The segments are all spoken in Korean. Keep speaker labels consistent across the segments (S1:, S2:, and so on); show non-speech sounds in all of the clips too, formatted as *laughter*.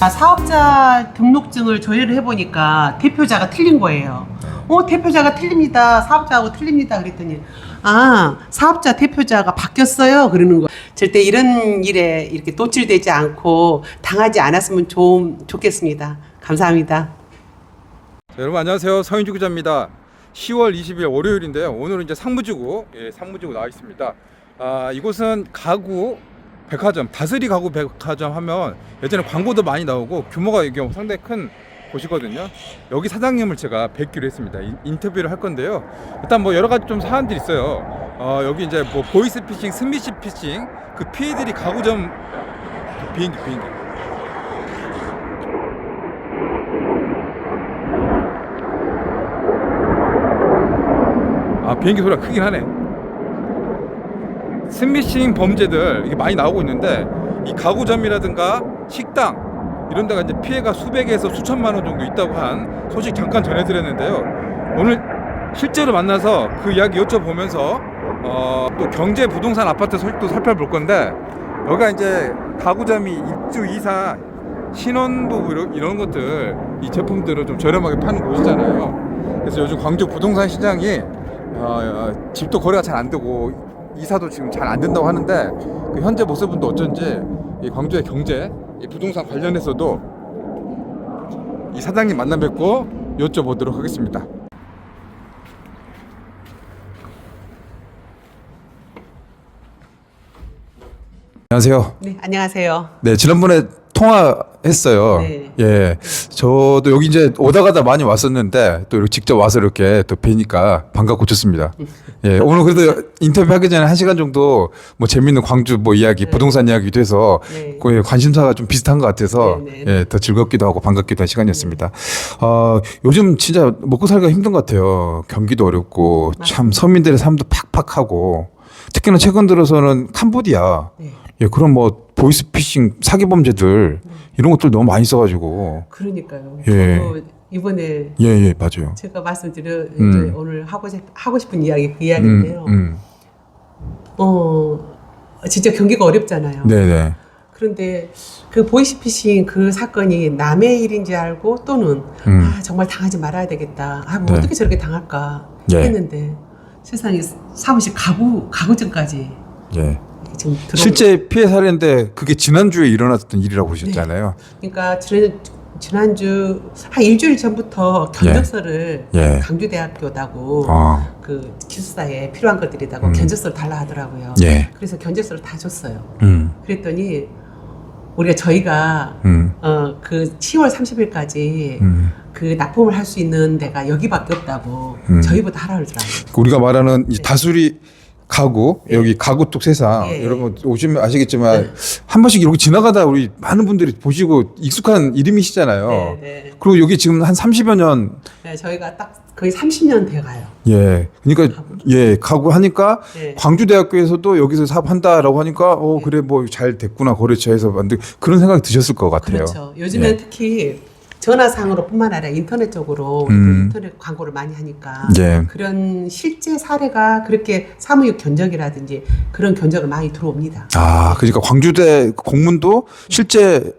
S1: 아, 사업자 등록증을 조회를 해보니까 대표자가 틀린 거예요. 어, 대표자가 틀립니다. 사업자하고 틀립니다. 그랬더니, 아, 사업자 대표자가 바뀌었어요. 그러는 거. 절대 이런 일에 이렇게 노출되지 않고 당하지 않았으면 좋, 좋겠습니다. 감사합니다.
S2: 자, 여러분 안녕하세요 서인주 기자입니다 10월 20일 월요일인데요 오늘은 이제 상무지구 예, 상무지구 나와 있습니다 아, 이곳은 가구 백화점 다스리 가구 백화점 하면 예전에 광고도 많이 나오고 규모가 이게 상당히 큰 곳이거든요. 여기 사장님을 제가 뵙기로 했습니다. 인- 인터뷰를 할 건데요. 일단 뭐 여러 가지 좀 사안들이 있어요. 어, 여기 이제 뭐 보이스 피싱 스미시 피싱 그 피해들이 가구점 그 비행기 비행기. 아 비행기 소리가 크긴 하네 스미싱 범죄들 이게 많이 나오고 있는데 이 가구점이라든가 식당 이런 데가 이제 피해가 수백에서 수천만 원 정도 있다고 한 소식 잠깐 전해드렸는데요. 오늘 실제로 만나서 그 이야기 여쭤보면서 어, 또 경제 부동산 아파트 소식도 살펴볼 건데 여기가 이제 가구점이 입주 이사 신혼부부 이런- 것들 이 제품들을 좀 저렴하게 파는 곳이잖아요. 그래서 요즘 광주 부동산 시장이 어, 어, 집도 거래가 잘 안 되고 이사도 지금 잘 안 된다고 하는데 그 현재 모습은 또 어쩐지 이 광주의 경제, 이 부동산 관련해서도 이 사장님 만나 뵙고 여쭤보도록 하겠습니다. 안녕하세요.
S1: 네, 안녕하세요.
S2: 네, 지난번에 통화했어요.
S1: 네.
S2: 예. 저도 여기 이제 오다 가다 많이 왔었는데 또 이렇게 직접 와서 이렇게 또 뵈니까 반갑고 좋습니다. *laughs* 예. 오늘 그래도 인터뷰 하기 전에 한 시간 정도 뭐 재밌는 광주 뭐 이야기, 부동산 이야기도 해서
S1: 네.
S2: 그 관심사가 좀 비슷한 것 같아서
S1: 네, 네.
S2: 예, 더 즐겁기도 하고 반갑기도 한 시간이었습니다. 어, 요즘 진짜 먹고 살기가 힘든 것 같아요. 경기도 어렵고 참 서민들의 삶도 팍팍하고 특히나 최근 들어서는 캄보디아
S1: 네.
S2: 예, 그런 뭐 보이스피싱 사기 범죄들 이런 것들 너무 많이 써가지고
S1: 그러니까요.
S2: 예.
S1: 저도 이번에
S2: 예, 예, 맞아요.
S1: 제가 말씀드려
S2: 음.
S1: 오늘 하고 싶, 하고 싶은 이야기 그 이야기인데요.
S2: 음, 음.
S1: 어 진짜 경기가 어렵잖아요.
S2: 네, 네.
S1: 그런데 그 보이스피싱 그 사건이 남의 일인지 알고 또는
S2: 음.
S1: 아 정말 당하지 말아야 되겠다. 아 뭐
S2: 네.
S1: 어떻게 저렇게 당할까
S2: 예.
S1: 했는데 세상에 사무실 가구 가구점까지
S2: 예.
S1: 지금 들어.
S2: 실제 피해 사례인데 그게 지난주에 일어났던 일이라고 보셨잖아요.
S1: 그러니까 지난 지난주 한 일주일 전부터 견적서를
S2: 예.
S1: 강주대학교다고
S2: 아,
S1: 그 기숙사에 필요한 것들이다고
S2: 음.
S1: 견적서를 달라 하더라고요.
S2: 예.
S1: 그래서 견적서를 다 줬어요.
S2: 음,
S1: 그랬더니 우리가 저희가
S2: 음,
S1: 어그 10월 30일까지
S2: 음.
S1: 그 납품을 할 수 있는 데가 여기밖에 없다고
S2: 음.
S1: 저희보다 하라 그러더라고요.
S2: 우리가 말하는 이 다수리 가구
S1: 네.
S2: 여기 가구 쪽 세상
S1: 예, 예.
S2: 여러분 오시면 아시겠지만
S1: 네.
S2: 한 번씩 이렇게 지나가다 우리 많은 분들이 보시고 익숙한 이름이시잖아요.
S1: 네, 네.
S2: 그리고 여기 지금 한 30여 년
S1: 네, 저희가 딱 거의 30년 돼 가요.
S2: 예. 그러니까 예, 가구 하니까
S1: 네.
S2: 광주대학교에서도 여기서 사업한다라고 하니까 어 그래 뭐 잘 됐구나 거래처에서 만들 그런 생각이 드셨을 것 같아요.
S1: 그렇죠. 요즘엔
S2: 예.
S1: 특히 전화상으로뿐만 아니라 인터넷 적으로
S2: 음.
S1: 그 인터넷 광고를 많이 하니까
S2: 예.
S1: 그런 실제 사례가 그렇게 사무육 견적이라든지 그런 견적을 많이 들어옵니다.
S2: 아, 그러니까 광주대 공문도 실제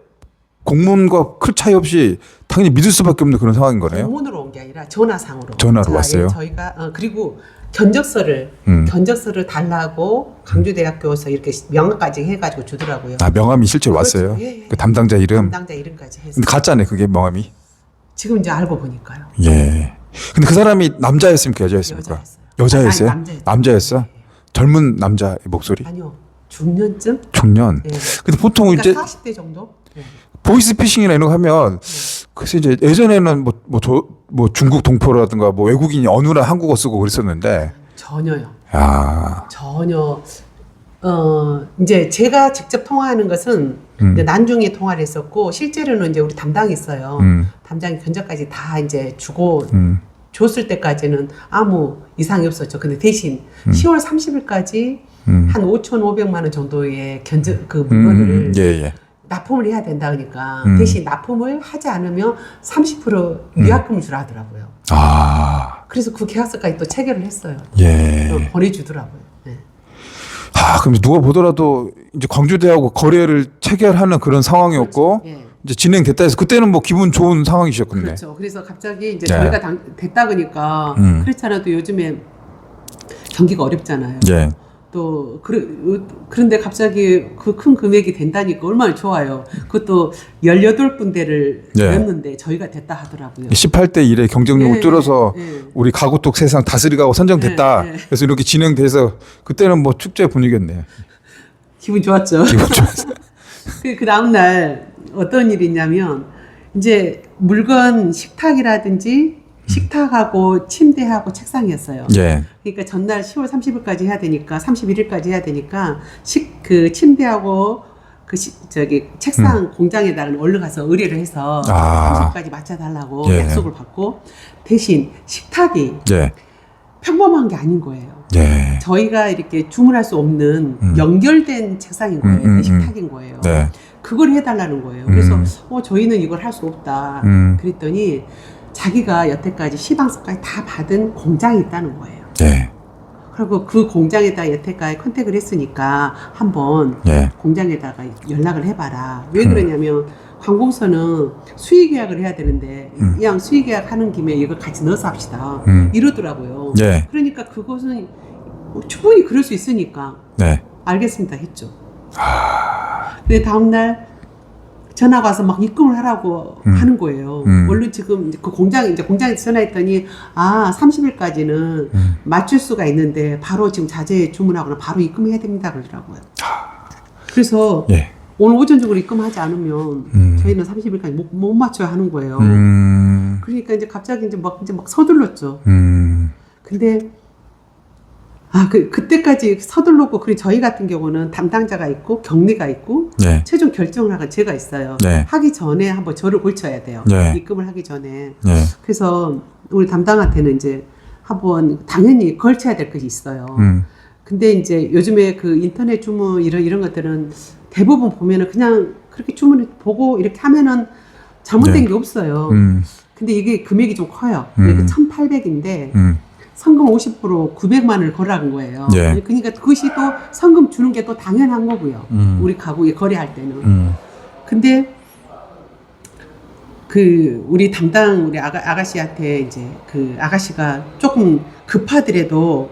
S2: 공문과 클 차이 없이 당연히 믿을 수밖에 없는 그런 상황인 거네요.
S1: 공문으로 온 게 아니라 전화상으로.
S2: 전화로
S1: 자,
S2: 왔어요?
S1: 예, 저희가 어, 그리고 견적서를
S2: 음.
S1: 견적서를 달라고 강주대학교에서 이렇게 명함까지 해가지고 주더라고요.
S2: 아, 명함이 실제로
S1: 그렇죠.
S2: 왔어요.
S1: 예, 예.
S2: 그 담당자 이름.
S1: 담당자 이름까지 해서
S2: 근데 가짜네 그게 명함이.
S1: 지금 이제 알고 보니까요.
S2: 예. 근데 그 사람이 남자였습니까 여자였습니까?
S1: 여자였어요. 아니, 남자였어요.
S2: 남자였어? 젊은 남자의 목소리.
S1: 아니요 중년쯤.
S2: 중년.
S1: 예.
S2: 근데 보통
S1: 그러니까
S2: 이제
S1: 40대 정도. 예.
S2: 보이스피싱이나 이런 거 하면 글쎄 이제 예전에는 뭐뭐뭐 중국 동포라든가 뭐 외국인이 어느 나 한국어 쓰고 그랬었는데
S1: 전혀요.
S2: 야
S1: 전혀 어 이제 제가 직접 통화하는 것은
S2: 음.
S1: 이제 난중에 통화를 했었고 실제로는 이제 우리 담당이 있어요.
S2: 음,
S1: 담당이 견적까지 다 이제 주고
S2: 음,
S1: 줬을 때까지는 아무 이상이 없었죠. 근데 대신 10월 30일까지
S2: 음.
S1: 한 5,500만 원 정도의 견적 그
S2: 음,
S1: 물건을
S2: 음, 예, 예.
S1: 납품을 해야 된다 그러니까
S2: 음.
S1: 대신 납품을 하지 않으면 30% 위약금을 주라 하더라고요.
S2: 아,
S1: 그래서 그 계약서까지 또 체결을 했어요.
S2: 예.
S1: 어, 보내주더라고요. 네.
S2: 아, 그럼 누가 보더라도 이제 광주대하고 거래를 체결하는 그런 상황이었고
S1: 예.
S2: 이제 진행됐다 해서 그때는 뭐 기분 좋은 상황이셨군요.
S1: 그렇죠. 그래서 갑자기 이제
S2: 네.
S1: 저희가 당, 됐다 그러니까
S2: 음.
S1: 그렇잖아도 요즘에 경기가 어렵잖아요.
S2: 예.
S1: 또 그, 그런데 갑자기 그 큰 금액이 된다니까 얼마나 좋아요. 그것도 18군데를
S2: 네.
S1: 였는데 저희가 됐다 하더라고요.
S2: 18대 1의 경쟁력을
S1: 예,
S2: 뚫어서
S1: 예.
S2: 우리 가구톡 세상 다스리가고 선정됐다.
S1: 예, 예.
S2: 그래서 이렇게 진행돼서 그때는 뭐 축제 분위기였네요.
S1: 기분 좋았죠.
S2: 기분 좋았어. *laughs*
S1: 그, 그 다음날 어떤 일이 있냐면 이제 물건 식탁이라든지 식탁하고 침대하고 책상이었어요.
S2: 예.
S1: 그러니까 전날 10월 30일까지 해야 되니까 31일까지 해야 되니까 식 그 침대하고 그 시, 저기 책상 공장에다가 얼른 가서 의뢰를 해서
S2: 음. 아.
S1: 30일까지 맞춰 달라고
S2: 예.
S1: 약속을 받고 대신 식탁이
S2: 예.
S1: 평범한 게 아닌 거예요.
S2: 예.
S1: 저희가 이렇게 주문할 수 없는
S2: 음.
S1: 연결된 책상인 거예요.
S2: 음, 음,
S1: 그 식탁인 거예요.
S2: 네.
S1: 그걸 해달라는 거예요. 그래서
S2: 음.
S1: 어 저희는 이걸 할 수 없다.
S2: 음.
S1: 그랬더니 자기가 여태까지 시방서까지 다 받은 공장이 있다는 거예요.
S2: 예.
S1: 그리고 그 공장에다 여태까지 컨택을 했으니까 한번
S2: 예.
S1: 공장에다가 연락을 해봐라. 왜
S2: 음.
S1: 그러냐면 관공서는 수의 계약을 해야 되는데
S2: 음.
S1: 그냥 수의 계약 하는 김에 이걸 같이 넣어서 합시다.
S2: 음.
S1: 이러더라고요.
S2: 예.
S1: 그러니까 그것은 뭐 충분히 그럴 수 있으니까
S2: 네.
S1: 알겠습니다 했죠. 근데 다음날 전화가 와서 막 입금을 하라고
S2: 음.
S1: 하는 거예요.
S2: 음.
S1: 원래 지금 이제 그 공장 이제 공장에서 전화했더니 아 30일까지는
S2: 음.
S1: 맞출 수가 있는데 바로 지금 자재 주문하거나 바로 입금해야 됩니다 그러더라고요. 그래서
S2: 예.
S1: 오늘 오전 중으로 입금하지 않으면
S2: 음.
S1: 저희는 30일까지 못, 못 맞춰야 하는 거예요.
S2: 음.
S1: 그러니까 이제 갑자기 이제 막 이제 막 서둘렀죠.
S2: 음.
S1: 근데 아 그 그때까지 서둘렀고 그리고 저희 같은 경우는 담당자가 있고 격리가 있고
S2: 예.
S1: 최종 결정을 하가 제가 있어요.
S2: 네.
S1: 하기 전에 한번 저를 고쳐야 돼요.
S2: 네.
S1: 입금을 하기 전에.
S2: 예.
S1: 그래서 우리 담당한테는 이제 한번 당연히 걸쳐야 될 것이 있어요.
S2: 음.
S1: 근데 이제 요즘에 그 인터넷 주문 이런 이런 것들은 대부분 보면은 그냥 그렇게 주문을 보고 이렇게 하면은 잘못된
S2: 네.
S1: 게 없어요.
S2: 음.
S1: 근데 이게 금액이 좀 커요.
S2: 음.
S1: 그러니까 1,800인데
S2: 음.
S1: 성금 50% 900만을 거라는 거예요.
S2: 예.
S1: 그러니까 그것이 또 성금 주는 게 또 당연한 거고요.
S2: 음.
S1: 우리 가구에 거래할 때는.
S2: 음.
S1: 근데 그 우리 담당 우리 아가, 아가씨한테 이제 그 아가씨가 조금 급하더라도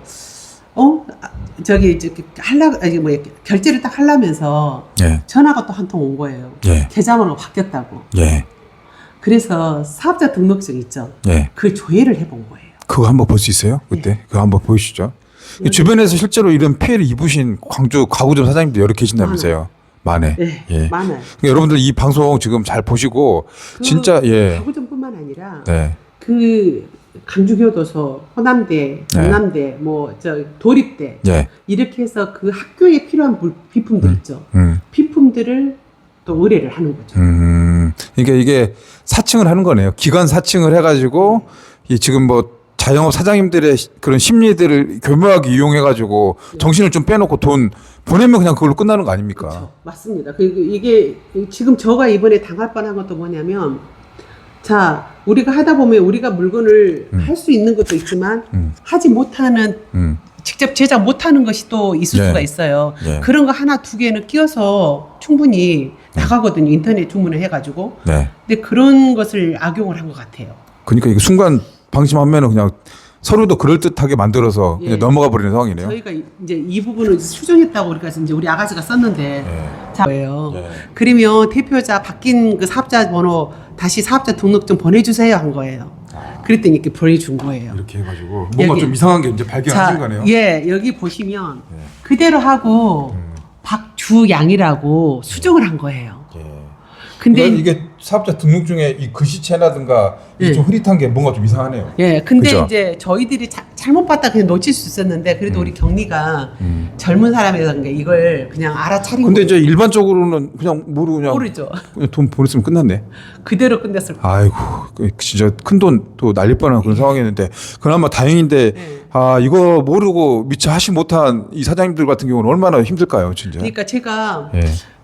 S1: 어 아, 저기 이제 할라 아니 뭐 결제를 딱 하려면서
S2: 예.
S1: 전화가 또 한 통 온 거예요.
S2: 예.
S1: 계좌번호가 바뀌었다고.
S2: 예.
S1: 그래서 사업자 등록증 있죠.
S2: 예.
S1: 그 조회를 해본 거예요.
S2: 그거 한번 볼 수 있어요? 그때 그거 한번 보이시죠? 이 주변에서 실제로 이런 피해를 입으신 광주 가구점 사장님도 여러 계신다면서요? 많네.
S1: 네,
S2: 예.
S1: 많아요.
S2: 그러니까 여러분들 이 방송 지금 잘 보시고
S1: 그
S2: 진짜 예.
S1: 가구점뿐만 아니라
S2: 네.
S1: 그 강주교도소, 호남대, 전남대, 뭐저 도립대
S2: 예.
S1: 이렇게 해서 그 학교에 필요한 물- 비품들 있죠.
S2: 음.
S1: 비품들을 또 의뢰를 하는 거죠.
S2: 음. 그러니까 이게 사칭을 하는 거네요. 기관 사칭을 해 가지고 이 지금 뭐 자영업 사장님들의 시- 그런 심리들을 교묘하게 이용해 가지고 정신을 좀 빼놓고 돈 보내면 그냥 그걸로 끝나는 거 아닙니까?
S1: 그렇죠. 맞습니다. 그 이게 지금 저가 이번에 당할 뻔한 것도 뭐냐면 자 우리가 하다 보면 우리가 물건을
S2: 음.
S1: 할수 있는 것도 있지만
S2: 음.
S1: 하지 못하는
S2: 음.
S1: 직접 제작 못하는 것이 또 있을
S2: 네.
S1: 수가 있어요.
S2: 예.
S1: 그런 거 하나 두 개는 끼워서 충분히 나가거든요. 인터넷 주문을 해가지고.
S2: 네.
S1: 근데 그런 것을 악용을 한 것 같아요.
S2: 그러니까 이게 순간 방심하면은 그냥 서로도 그럴 듯하게 만들어서 그냥
S1: 예.
S2: 넘어가 버리는 상황이네요.
S1: 저희가 이- 이제 이 부분을 수정했다고 우리가 이제 우리 아가씨가 썼는데
S2: 예.
S1: 자 거예요.
S2: 예.
S1: 그러면 대표자 바뀐 그 사업자 번호 다시 사업자 등록증 보내주세요 한 거예요. 그랬더니 이렇게 보내준 거예요.
S2: 이렇게 해가지고 뭔가
S1: 여기.
S2: 좀 이상한 게 이제 발견하신 거네요.
S1: 예, 여기 보시면
S2: 예.
S1: 그대로 하고
S2: 음.
S1: 박주양이라고 수정을 한 거예요.
S2: 예.
S1: 근데
S2: 근데 이게 사업자 등록증에 이 글씨체라든가 이게
S1: 예.
S2: 좀 흐릿한 게 뭔가 좀 이상하네요.
S1: 예, 근데
S2: 그죠?
S1: 이제 저희들이 자- 잘못 봤다 그냥 놓칠 수 있었는데 그래도
S2: 음.
S1: 우리 경리가
S2: 음.
S1: 젊은 사람이라는 게 이걸 그냥 알아차린
S2: 근데. 이제 일반적으로는 그냥 모르고 그냥,
S1: 모르죠.
S2: 그냥 돈 보냈으면 끝났네.
S1: 그대로 끝냈을 거예요.
S2: 아이고 그 진짜 큰 돈 또 날릴 뻔한 그런 상황이었는데 그나마 다행인데
S1: 예.
S2: 아 이거 모르고 미처 하시 못한 이 사장님들 같은 경우는 얼마나 힘들까요, 진짜.
S1: 그러니까 제가
S2: 예.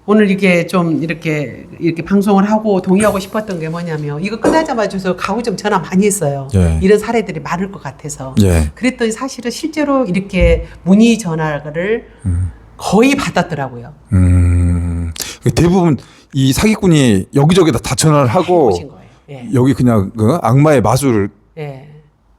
S1: 오늘 이게 좀 이렇게 이렇게 방송을 하고 동의하고 싶었던 게 뭐냐면 이거 끝나자마자 저 가구점 전화 많이 했어요.
S2: 예.
S1: 이런 사례들이 많을 것 같아서.
S2: 예.
S1: 그랬더니 사실은 실제로 이렇게 문의 전화를
S2: 음.
S1: 거의 받았더라고요.
S2: 음. 대부분 이 사기꾼이 여기저기다 다 전화를 하고.
S1: 예.
S2: 여기 그냥 그 악마의 마술을
S1: 예.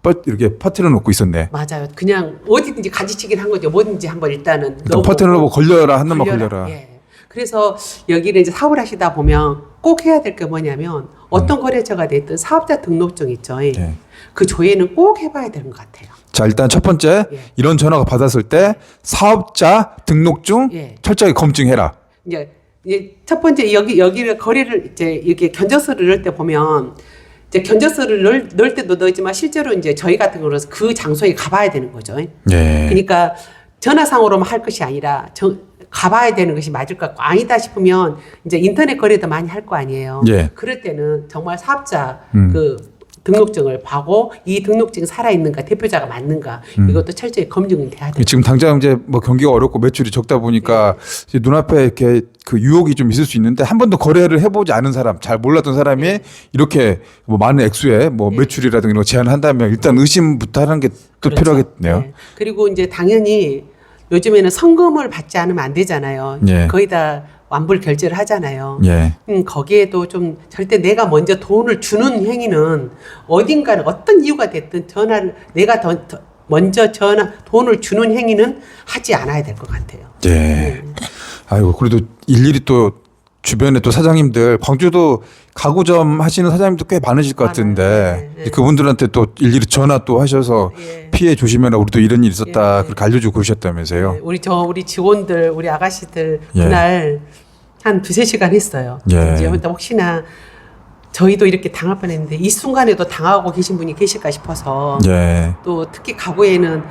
S2: 뻗 이렇게 퍼트려 놓고 있었네.
S1: 맞아요. 그냥 어디든지 간지치긴 한 거죠. 뭐든지 한번 일단은
S2: 또 퍼트려 놓고 걸려라 한 놈만
S1: 걸려라.
S2: 걸려라.
S1: 예. 그래서 여기를 이제 사업을 하시다 보면 꼭 해야 될 게 뭐냐면 어떤 거래처가 됐든 사업자 등록증 있죠. 예.
S2: 예.
S1: 그 조회는 꼭 해봐야 되는 것 같아요.
S2: 자 일단 첫 번째
S1: 예.
S2: 이런 전화가 받았을 때 사업자 등록증
S1: 예.
S2: 철저히 검증해라.
S1: 이제, 이제 첫 번째 여기 여기를 거래를 이제 이렇게 견적서를 넣을 때 보면 이제 견적서를 넣을, 넣을 때도 넣지만 실제로 이제 저희 같은 경우는 그 장소에 가봐야 되는 거죠.
S2: 예.
S1: 그러니까 전화상으로만 할 것이 아니라 정, 가봐야 되는 것이 맞을 것 같고 아니다 싶으면 이제 인터넷 거래도 많이 할 거 아니에요.
S2: 예.
S1: 그럴 때는 정말 사업자
S2: 음.
S1: 그 등록증을 봐고 이 등록증이 살아 있는가 대표자가 맞는가
S2: 음.
S1: 이것도 철저히 검증이 돼야 돼요.
S2: 지금 당장 이제 뭐 경기가 어렵고 매출이 적다 보니까 이제 눈앞에 이렇게 그 유혹이 좀 있을 수 있는데 한 번도 거래를 해보지 않은 사람, 잘 몰랐던 사람이 이렇게 뭐 많은 액수의 뭐 매출이라든가 이런 거 제한을 한다면 일단 의심부터 하는 게또
S1: 그렇죠.
S2: 필요하겠네요.
S1: 네. 그리고 이제 당연히 요즘에는 성금을 받지 않으면 안 되잖아요.
S2: 예.
S1: 거의 다 완불 결제를 하잖아요.
S2: 예.
S1: 음, 거기에도 좀 절대 내가 먼저 돈을 주는 행위는 어딘가는 어떤 이유가 됐든 전화를 내가 더, 더 먼저 전화 돈을 주는 행위는 하지 않아야 될 것 같아요.
S2: 예. 아이고 그래도 일일이 또 주변에 또 사장님들 광주도 가구점 하시는 사장님도 꽤 많으실 것. 같은데
S1: 네, 네.
S2: 그분들한테 또 일일이 전화 또 하셔서
S1: 예.
S2: 피해 조심해라 우리도 이런 일 있었다
S1: 예.
S2: 그렇게 알려주고 그러셨다면서요.
S1: 네, 우리 저 우리 직원들 우리 아가씨들
S2: 예.
S1: 그날 한 두세 시간 했어요.
S2: 예.
S1: 이제 혹시나 저희도 이렇게 당할 뻔했는데 이 순간에도 당하고 계신 분이 계실까 싶어서
S2: 예.
S1: 또 특히 가구에는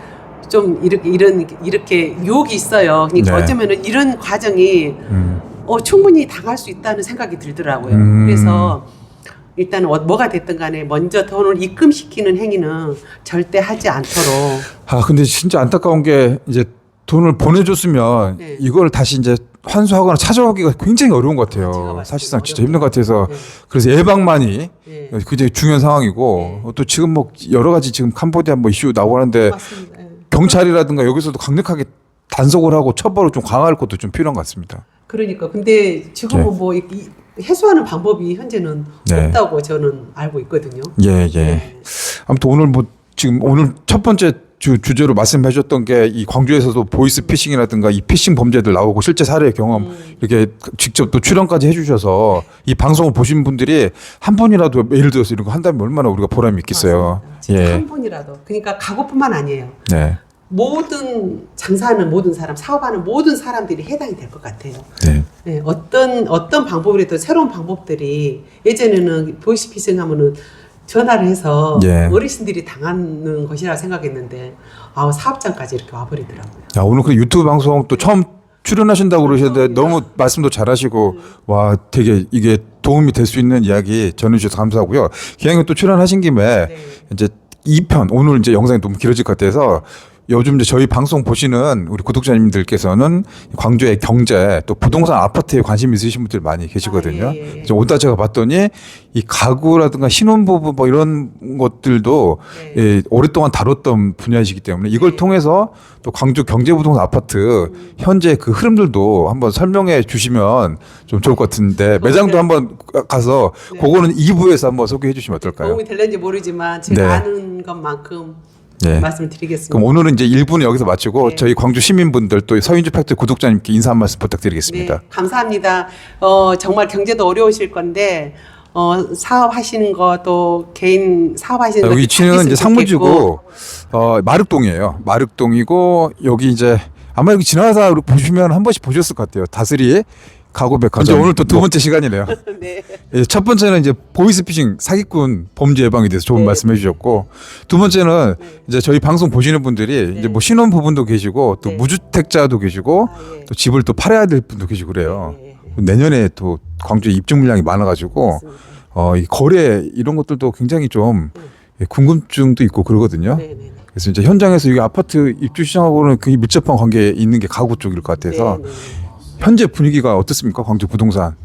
S1: 좀 이렇게 이런 이렇게 유혹이 있어요. 그러니까
S2: 네.
S1: 어쩌면은 이런 과정이
S2: 음.
S1: 어, 충분히 당할 수 있다는 생각이 들더라고요.
S2: 음.
S1: 그래서 일단 어, 뭐가 됐든 간에 먼저 돈을 입금시키는 행위는 절대 하지 않도록
S2: 아 근데 진짜 안타까운 게 이제 돈을 보내줬으면
S1: 네.
S2: 이걸 다시 이제 환수하거나 찾아오기가 굉장히 어려운 것 같아요. 사실상 진짜. 힘든 것 같아서
S1: 네.
S2: 그래서 예방만이
S1: 예.
S2: 굉장히 중요한 상황이고 어, 또 지금 뭐 여러 가지 지금 캄보디아 뭐 이슈 나오고 하는데
S1: 맞습니다. 예.
S2: 경찰이라든가 여기서도 강력하게 단속을 하고 처벌을 좀 강화할 것도 좀 필요한 것 같습니다.
S1: 그러니까 근데 지금은
S2: 네.
S1: 뭐 이, 이 해소하는 방법이 현재는
S2: 네.
S1: 없다고 저는 알고 있거든요.
S2: 예, 예.
S1: 네.
S2: 아무튼 오늘 뭐 지금 오늘 첫 번째 주, 주제로 말씀해 주셨던 게 이 광주에서도 보이스 피싱이라든가 이 피싱 범죄들 나오고 실제 사례 경험
S1: 음.
S2: 이렇게 직접 또 출연까지 해주셔서 이 방송을 보신 분들이 한 분이라도 예를 들어서 이런 거 한다면 얼마나 우리가 보람이 있겠어요.
S1: 맞습니다.
S2: 예.
S1: 한 분이라도 그러니까 가구뿐만 아니에요.
S2: 네.
S1: 모든 장사하는 모든 사람, 사업하는 모든 사람들이 해당이 될 것 같아요.
S2: 네.
S1: 네, 어떤 어떤 방법이라도 새로운 방법들이 예전에는 보이스피싱 하면은 전화를 해서
S2: 예.
S1: 어르신들이 당하는 것이라 생각했는데 아 사업장까지 이렇게 와버리더라고요.
S2: 자, 오늘 그 유튜브 방송 또 처음 출연하신다고 그러셨는데 너무 말씀도 잘하시고 와 되게 이게 도움이 될 수 있는 이야기 전해주셔서 감사하고요. 기왕에 또 출연하신 김에
S1: 네.
S2: 이제 2편 오늘 이제 영상이 너무 길어질 것 같아서 요즘 이제 저희 방송 보시는 우리 구독자님들께서는 광주의 경제 또 부동산 아파트에 관심 있으신 분들 많이 계시거든요.
S1: 아, 예, 예, 예.
S2: 오다 제가 봤더니 이 가구라든가 신혼부부 뭐 이런 것들도
S1: 네.
S2: 예, 오랫동안 다뤘던 분야이시기 때문에 이걸
S1: 네.
S2: 통해서 또 광주 경제 부동산 아파트 현재 그 흐름들도 한번 설명해 주시면 좀 좋을 것 같은데 매장도
S1: 네.
S2: 한번 가서
S1: 네.
S2: 그거는 2부에서 한번 소개해 주시면 어떨까요?
S1: 도움이 될는지 모르지만 제가
S2: 네.
S1: 아는 것만큼
S2: 네.
S1: 말씀드리겠습니다.
S2: 그럼 오늘은 이제 1부는 여기서 마치고
S1: 네.
S2: 저희 광주 시민분들 또 서인주 팩트 구독자님께 인사 한 말씀 부탁드리겠습니다.
S1: 네, 감사합니다. 어, 정말 경제도 어려우실 건데 어, 사업하시는 거또 개인 사업하시는
S2: 여기 위치는 이제
S1: 좋겠고.
S2: 어, 마륵동이에요. 마륵동이고 여기 이제 아마 여기 지나가다 보시면 한 번씩 보셨을 것 같아요. 다스리 가구백화점. 오늘 또 두 번째 시간이네요. *laughs*
S1: 네.
S2: 예, 첫 번째는 이제 보이스피싱 사기꾼 범죄 예방에 대해서 좋은
S1: 네.
S2: 말씀해 주셨고 두 번째는 이제 저희 방송 보시는 분들이 이제 뭐 신혼 부분도 계시고 또
S1: 네.
S2: 무주택자도 계시고
S1: 아, 예.
S2: 또 집을 또 팔아야 될 분도 계시고 그래요.
S1: 네,
S2: 내년에 또 광주에 입주 물량이 많아가지고
S1: 맞습니다.
S2: 어, 이 거래 이런 것들도 굉장히 좀 예, 궁금증도 있고 그러거든요.
S1: 네, 네, 네.
S2: 그래서 이제 현장에서 이 아파트 입주 시장하고는 굉장히 밀접한 관계에 있는 게 가구 쪽일 것 같아서
S1: 네, 네, 네.
S2: 현재 분위기가 어떻습니까? 광주 부동산.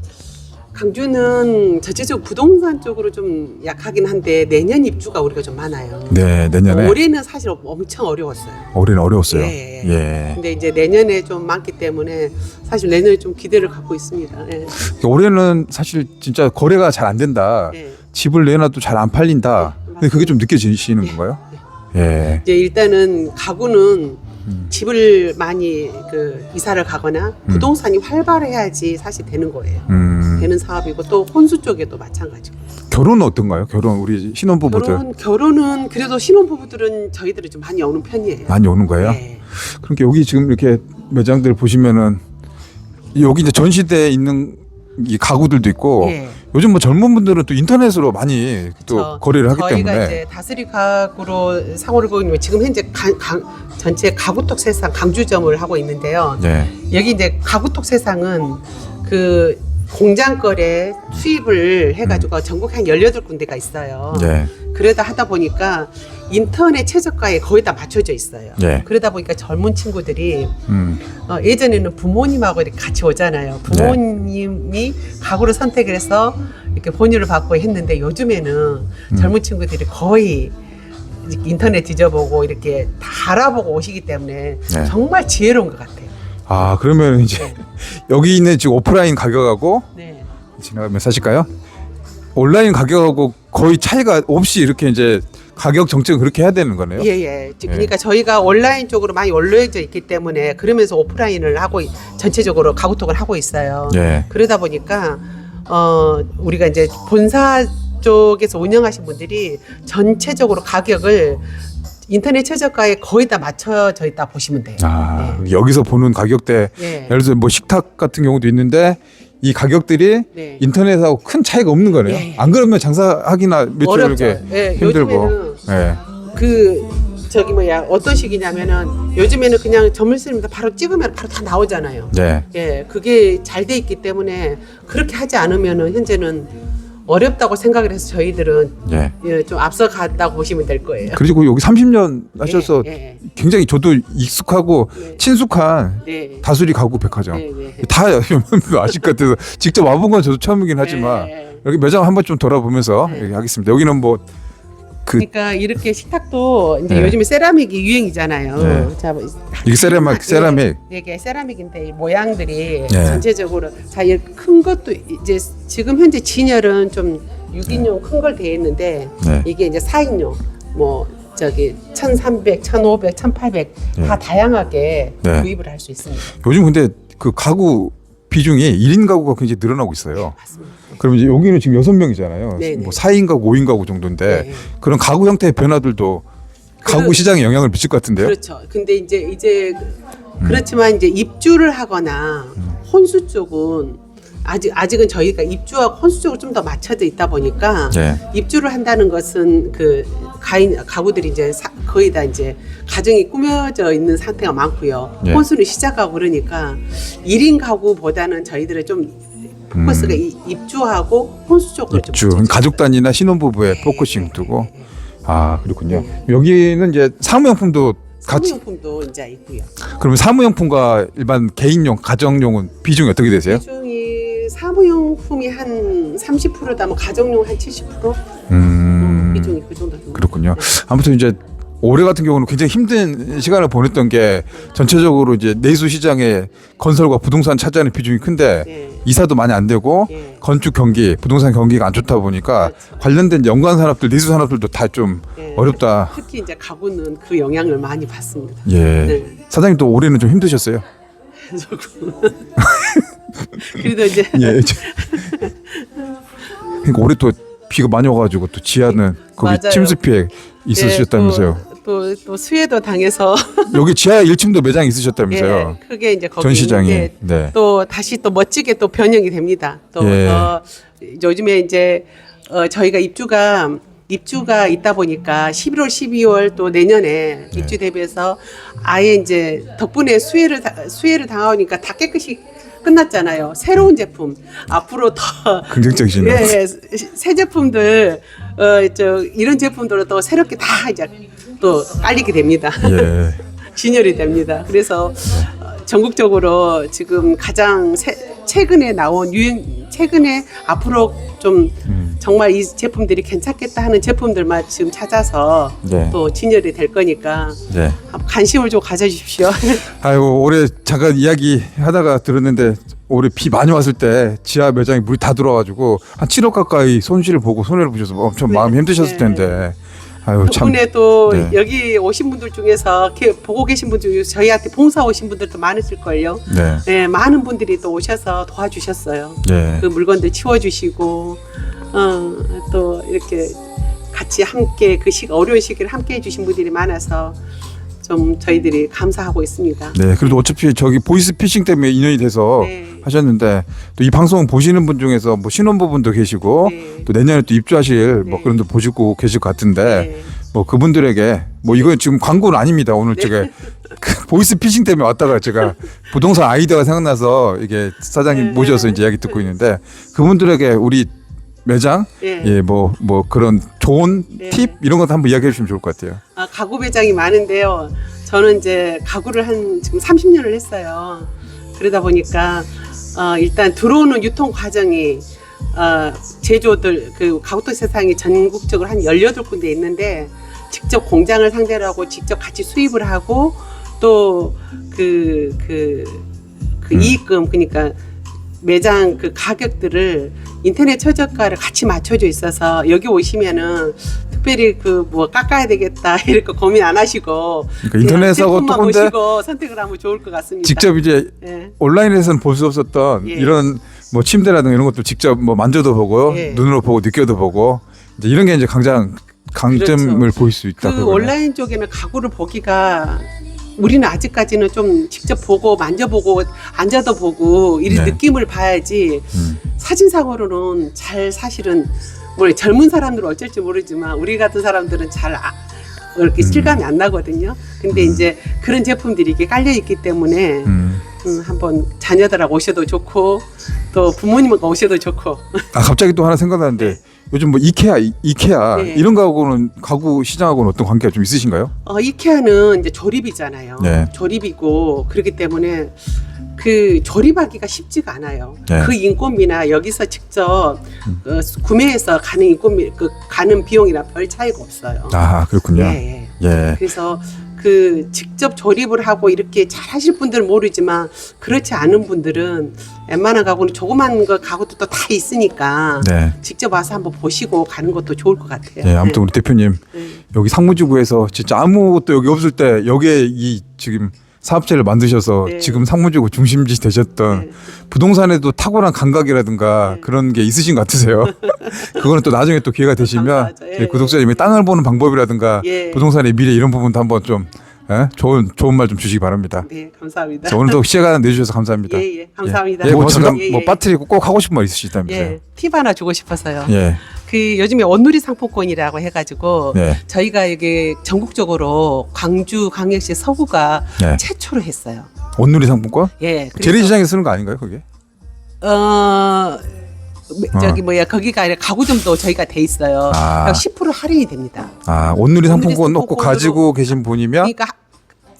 S1: 강주는 전체적으로 부동산 쪽으로 좀 약하긴 한데 내년 입주가 우리가 좀 많아요.
S2: 네, 내년에
S1: 올해는 사실 엄청 어려웠어요.
S2: 올해는 어려웠어요.
S1: 예,
S2: 예.
S1: 근데 이제 내년에 좀 많기 때문에 사실 내년에 좀 기대를 갖고 있습니다. 예.
S2: 올해는 사실 진짜 거래가 잘 안 된다.
S1: 예.
S2: 집을 내놔도 잘 안 팔린다.
S1: 네,
S2: 근데 그게 좀 느껴지시는 건가요? 예.
S1: 이제 일단은 가구는
S2: 음.
S1: 집을 많이 그 이사를 가거나 부동산이 활발해야지 사실 되는 거예요.
S2: 음.
S1: 되는 사업이고 또 혼수 쪽에도 마찬가지고.
S2: 결혼은 어떤가요? 결혼 우리 신혼부부들
S1: 결혼 결혼은 그래도 신혼부부들은 저희들이 좀 많이 오는 편이에요.
S2: 많이 오는 거예요?
S1: 네.
S2: 그러니까 여기 지금 이렇게 매장들 보시면은 여기 이제 전시대에 있는 이 가구들도 있고
S1: 예.
S2: 요즘 뭐 젊은 분들은 또 인터넷으로 많이 또
S1: 저-
S2: 거래를 하기
S1: 저희가
S2: 때문에
S1: 이제 다스리 가구로 상호를 보고 있는 지금 현재 가, 강- 전체 가구톡 세상 강주점을 하고 있는데요.
S2: 네.
S1: 여기 이제 가구톡 세상은 그 공장 거래 수입을 해가지고 전국 한 18군데가 있어요.
S2: 네.
S1: 그러다 하다 보니까 인터넷 최저가에 거의 다 맞춰져 있어요.
S2: 네.
S1: 그러다 보니까 젊은 친구들이
S2: 음.
S1: 어, 예전에는 부모님하고 이렇게 같이 오잖아요. 부모님이 가구를 선택을 해서 이렇게 본유를 받고 했는데 요즘에는
S2: 음.
S1: 젊은 친구들이 거의 인터넷 뒤져보고 이렇게 다 알아보고 오시기 때문에
S2: 네.
S1: 정말 지혜로운 것 같아요.
S2: 아 그러면 이제
S1: 네. *laughs*
S2: 여기 있는 지금 오프라인 가격하고
S1: 네.
S2: 지나가면 사실까요? 온라인 가격하고 거의 차이가 없이 이렇게 이제 가격 정책을 그렇게 해야 되는 거네요.
S1: 예, 예. 그러니까 저희가 온라인 쪽으로 많이 올려져 있기 때문에 그러면서 오프라인을 하고 있- 전체적으로 가구톡을 하고 있어요.
S2: 예.
S1: 그러다 보니까 어 우리가 이제 본사 쪽에서 운영하신 분들이 전체적으로 가격을 인터넷 최저가에 거의 다 맞춰져 있다 보시면 돼요.
S2: 아 여기서 보는 가격대
S1: 네.
S2: 예를 들어 뭐 식탁 같은 경우도 있는데 이 가격들이
S1: 네.
S2: 인터넷하고 큰 차이가 없는 거네요.
S1: 예, 예.
S2: 안 그러면 장사하기나
S1: 어렵죠.
S2: 이렇게
S1: 예,
S2: 힘들고.
S1: 요즘에는
S2: 예.
S1: 그 저기 뭐야 어떤 식이냐면은 요즘에는 그냥 전물스입니다. 바로 찍으면 바로 다 나오잖아요.
S2: 네.
S1: 예, 그게 잘 돼 있기 때문에 그렇게 하지 않으면은 현재는 어렵다고 생각을 해서 저희들은
S2: 예.
S1: 예, 좀 앞서갔다고 보시면 될 거예요.
S2: 그리고 여기 30년 하셔서
S1: 예, 예,
S2: 굉장히 저도 익숙하고
S1: 네.
S2: 친숙한
S1: 네.
S2: 다수리 가구 백화점.
S1: 네, 네.
S2: 다 아실 것 같아서 직접 와본 건 저도 처음이긴 하지만
S1: 네.
S2: 여기 매장 한번 좀 돌아보면서
S1: 네.
S2: 하겠습니다. 여기는 뭐 그
S1: 그러니까 이렇게 식탁도 이제
S2: 네.
S1: 요즘에 세라믹이 유행이잖아요.
S2: 네.
S1: 자, 뭐
S2: 이게 세라믹, 세라믹.
S1: 예, 이게 세라믹인데 이 모양들이
S2: 네.
S1: 전체적으로 자, 이큰 것도 이제 지금 현재 진열은 좀 6인용 큰 걸 돼 있는데
S2: 네.
S1: 이게 이제 4인용 뭐 저기 1300, 1500, 1800 다
S2: 네.
S1: 다양하게
S2: 네.
S1: 구입을 할 수 있습니다.
S2: 요즘 근데 그 가구 비중이 1인 가구가 굉장히 늘어나고 있어요.
S1: 맞습니다.
S2: 그럼 이제 여기는 지금 여섯 명이잖아요.
S1: 네,
S2: 뭐
S1: 네.
S2: 4인 가구, 5인 가구 정도인데
S1: 네.
S2: 그런 가구 형태의 변화들도 가구
S1: 그-
S2: 시장에 영향을 미칠 것 같은데요.
S1: 그렇죠. 근데 이제 이제 그렇지만 이제 입주를 하거나 혼수 쪽은 아직 아직은 저희가 입주하고 혼수 쪽을 좀 더 맞춰져 있다 보니까
S2: 네.
S1: 입주를 한다는 것은 그 가인 가구들이 이제 사- 거의 다 이제 가정이 꾸며져 있는 상태가 많고요.
S2: 네.
S1: 혼수는 시작하고 그러니까 1인 가구보다는 저희들은 좀 포커스가 이- 입주하고 혼수 쪽으로 좀
S2: 음. 입주
S1: 맞춰져
S2: 가족. 단위나 신혼부부의
S1: 네,
S2: 포커싱
S1: 네,
S2: 두고
S1: 네, 네.
S2: 아 그렇군요. 여기는 이제 사무용품도 같이
S1: 사무용품도 이제 있고요.
S2: 그러면 사무용품과 일반 개인용 가정용은 비중이 어떻게 되세요?
S1: 비중이 사무용품이 한 30%다, 뭐 가정용 한 70%?
S2: 음
S1: 비중이 그 정도 됩니다.
S2: 그렇군요.
S1: 네.
S2: 아무튼 이제 올해 같은 경우는 굉장히 힘든 시간을 보냈던 게 전체적으로 이제 내수 시장에 건설과 부동산 차지하는 비중이 큰데
S1: 네.
S2: 이사도 많이 안 되고
S1: 예.
S2: 건축 경기, 부동산 경기가 안 좋다 보니까
S1: 그렇죠.
S2: 관련된 연관 산업들, 내수 산업들도 다 좀
S1: 예.
S2: 어렵다.
S1: 특히 이제 가구는 그 영향을 많이 받습니다.
S2: 예.
S1: 네.
S2: 사장님 또 올해는 좀 힘드셨어요? *laughs*
S1: 그래도 이제 *laughs*
S2: 예. 저- 그러니까 올해 또 비가 많이 와가지고 또 지하는 거기
S1: 맞아요.
S2: 침수 피해 있으셨다면서요?
S1: 예, 또, 또, 또 수해도 당해서 *laughs*
S2: 여기 지하 1층도 매장 있으셨다면서요?
S1: 예, 크게 이제 거기
S2: 전시장이. 네.
S1: 또 다시 또 멋지게 또 변형이 됩니다. 또
S2: 예.
S1: 어, 요즘에 이제 어, 저희가 입주가 입주가 있다 보니까 11월, 12월 또 내년에
S2: 네.
S1: 입주 대비해서 아예 이제 덕분에 수혜를 다- 수혜를 당하니까 다 깨끗이 끝났잖아요. 새로운 제품 앞으로 더 *laughs*
S2: 긍정적이시네요.
S1: 예, 예, 새 제품들 어 저 이런 제품들을 또 새롭게 다 이제 또 깔리게 됩니다.
S2: 예. *laughs*
S1: 진열이 됩니다. 그래서 어, 전국적으로 지금 가장 새, 최근에 나온 유행 최근에 앞으로 좀
S2: 음.
S1: 정말 이 제품들이 괜찮겠다 하는 제품들만 지금 찾아서
S2: 네.
S1: 또 진열이 될 거니까
S2: 네.
S1: 관심을 좀 가져주십시오. *laughs*
S2: 아이고 올해 잠깐 이야기 하다가 들었는데 올해 비 많이 왔을 때 지하 매장에 물이 다 들어와가지고 한 7억 가까이 손실을 보고 손해를 보셔서 엄청
S1: 네.
S2: 마음이 힘드셨을
S1: 네.
S2: 텐데 아유 참
S1: 덕분에 또
S2: 네.
S1: 여기 오신 분들 중에서 이렇게 보고 계신 분 중에서 저희한테 봉사 오신 분들도 많으실걸요.
S2: 네.
S1: 네, 많은 분들이 또 오셔서 도와주셨어요.
S2: 예.
S1: 그 물건들 치워주시고, 어, 또 이렇게 같이 함께 그 시, 어려운 시기를 함께 해주신 분들이 많아서 좀 저희들이 감사하고 있습니다.
S2: 네, 그래도 어차피 저기 보이스 피싱 때문에 인연이 돼서
S1: 네.
S2: 하셨는데 또 이 방송 보시는 분 중에서 뭐 신혼부분도 계시고
S1: 네.
S2: 또 내년에 또 입주하실 뭐
S1: 네.
S2: 그런 분 보시고 계실 것 같은데
S1: 네.
S2: 뭐 그분들에게 뭐 이건 지금 광고는 아닙니다. 오늘
S1: 네.
S2: 제가 *laughs* 그 보이스 피싱 때문에 왔다가 제가 부동산 아이디어가 생각나서 이게 사장님
S1: 네.
S2: 모셔서 이제 이야기 듣고 있는데 그분들에게 우리 매장
S1: 네.
S2: 예뭐 뭐 그런 좋은
S1: 네.
S2: 팁 이런 것도 한번 이야기해 주시면 좋을 것 같아요.
S1: 아, 가구 매장이 많은데요. 저는 이제 가구를 한 지금 30년을 했어요. 그러다 보니까 어, 일단 들어오는 유통 과정이 어, 제조들 그 가구도 세상이 전국적으로 한 18군데 있는데 직접 공장을 상대로 하고 직접 같이 수입을 하고 또 그 그그
S2: 음.
S1: 이익금 그러니까 매장 그 가격들을 인터넷 최저가를 같이 맞춰져 있어서 여기 오시면은 특별히 그 뭐 깎아야 되겠다 *laughs* 이렇게 고민 안 하시고
S2: 그러니까 인터넷하고 똑건데
S1: 보시고 선택을 하면 좋을 것 같습니다.
S2: 직접 이제
S1: 예.
S2: 온라인에서는 볼 수 없었던
S1: 예.
S2: 이런 뭐 침대라든가 이런 것도 직접 뭐 만져도 보고
S1: 예.
S2: 눈으로 보고 느껴도 보고 이제 이런 게 이제 강장 강점을
S1: 그렇죠.
S2: 보일 수 있다.
S1: 그
S2: 그거는.
S1: 온라인 쪽에는 가구를 보기가 우리는 아직까지는 좀 직접 보고 만져보고 앉아도 보고 이런
S2: 네.
S1: 느낌을 봐야지
S2: 음.
S1: 사진상으로는 잘 사실은 뭐 젊은 사람들은 어쩔지 모르지만 우리 같은 사람들은 잘 아, 이렇게
S2: 음.
S1: 실감이 안 나거든요. 근데
S2: 음.
S1: 이제 그런 제품들이 이렇게 깔려 있기 때문에
S2: 음.
S1: 음, 한번 자녀들하고 오셔도 좋고 또 부모님하고 오셔도 좋고
S2: 아 갑자기 또 하나 생각나는데 요즘 뭐 이케아 이- 이케아
S1: 네.
S2: 이런 거하고는 가구 시장하고는 어떤 관계가 좀 있으신가요?
S1: 어, 이케아는 이제 조립이잖아요.
S2: 네.
S1: 조립이고 그렇기 때문에 그 조립하기가 쉽지가 않아요.
S2: 네.
S1: 그 인건비나 여기서 직접
S2: 음.
S1: 어, 구매해서 가는 인건비 그 가는 비용이랑 별 차이가 없어요.
S2: 아 그렇군요.
S1: 예, 예.
S2: 예.
S1: 그래서 그 직접 조립을 하고 이렇게 잘 하실 분들은 모르지만 그렇지 않은 분들은 웬만한 가구는 조그만 거 가구도 또 다 있으니까
S2: 네.
S1: 직접 와서 한번 보시고 가는 것도 좋을 것 같아요.
S2: 예, 아무튼 우리 대표님
S1: 네.
S2: 여기 상무지구에서 진짜 아무것도 여기 없을 때 여기에 이 지금 사업체를 만드셔서
S1: 네.
S2: 지금 상무지구 중심지 되셨던
S1: 네.
S2: 부동산에도 탁월한 감각이라든가
S1: 네.
S2: 그런 게 있으신 것 같으세요. *laughs* 그거는 또 나중에 또 기회가 되시면.
S1: 예.
S2: 구독자님이 땅을 보는 방법이라든가
S1: 예.
S2: 부동산의 미래 이런 부분도 한번 좀 예? 좋은 좋은 말 좀 주시기 바랍니다.
S1: 네, 감사합니다.
S2: 자, 오늘도 *laughs* 시간 내주셔서 감사합니다.
S1: 예, 예, 감사합니다.
S2: 예, 뭐
S1: 고맙습니다.
S2: 잠깐
S1: 예,
S2: 뭐
S1: 예.
S2: 빠뜨리고 꼭 하고 싶은 말 있으시다면서요?
S1: 예, 팁 하나 주고 싶어서요.
S2: 예.
S1: 그 요즘에 온누리 상품권이라고 해가지고
S2: 네.
S1: 저희가 여기 전국적으로 광주, 광역시, 서구가
S2: 네.
S1: 최초로 했어요.
S2: 온누리 상품권?
S1: 예, 그래서,
S2: 재래시장에 쓰는 거 아닌가요, 그게?
S1: 어
S2: 어.
S1: 저기 뭐야 거기가 아니라 가구점도 저희가 돼 있어요.
S2: 아.
S1: 그러니까 10% 할인이 됩니다.
S2: 아, 온누리 상품권
S1: 상품권으로-
S2: 가지고 계신 분이면
S1: 그러니까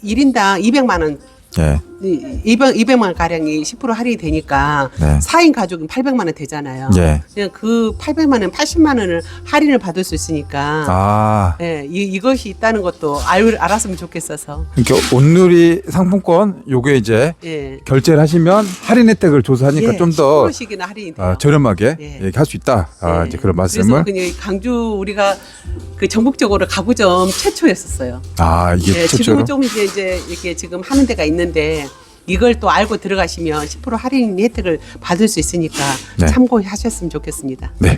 S1: 1인당 200만 원,
S2: 예.
S1: 200, 200만 원 가량이 10% 할인이 되니까
S2: 네.
S1: 4인 가족은 800만 원 되잖아요.
S2: 예.
S1: 그냥 그 800만 원, 80만 원을 할인을 받을 수 있으니까
S2: 아.
S1: 예, 이, 이것이 있다는 것도 알, 알았으면 좋겠어서.
S2: 그러니까 온누리 상품권 요게 이제
S1: 예.
S2: 결제를 하시면 할인 혜택을 조사하니까
S1: 예,
S2: 좀더
S1: 10%씩이나 할인이 돼요.
S2: 아, 저렴하게
S1: 예.
S2: 할 수 있다. 아,
S1: 예.
S2: 이제 그런
S1: 그래서
S2: 말씀을.
S1: 그냥 강주 우리가 그 전국적으로 가구점 최초였었어요.
S2: 아, 이게
S1: 예,
S2: 최초로.
S1: 지금 좀 이제 이제 이렇게 지금 하는 데가 있는데 이걸 또 알고 들어가시면 10% 할인 혜택을 받을 수 있으니까
S2: 네.
S1: 참고하셨으면 좋겠습니다.
S2: 네,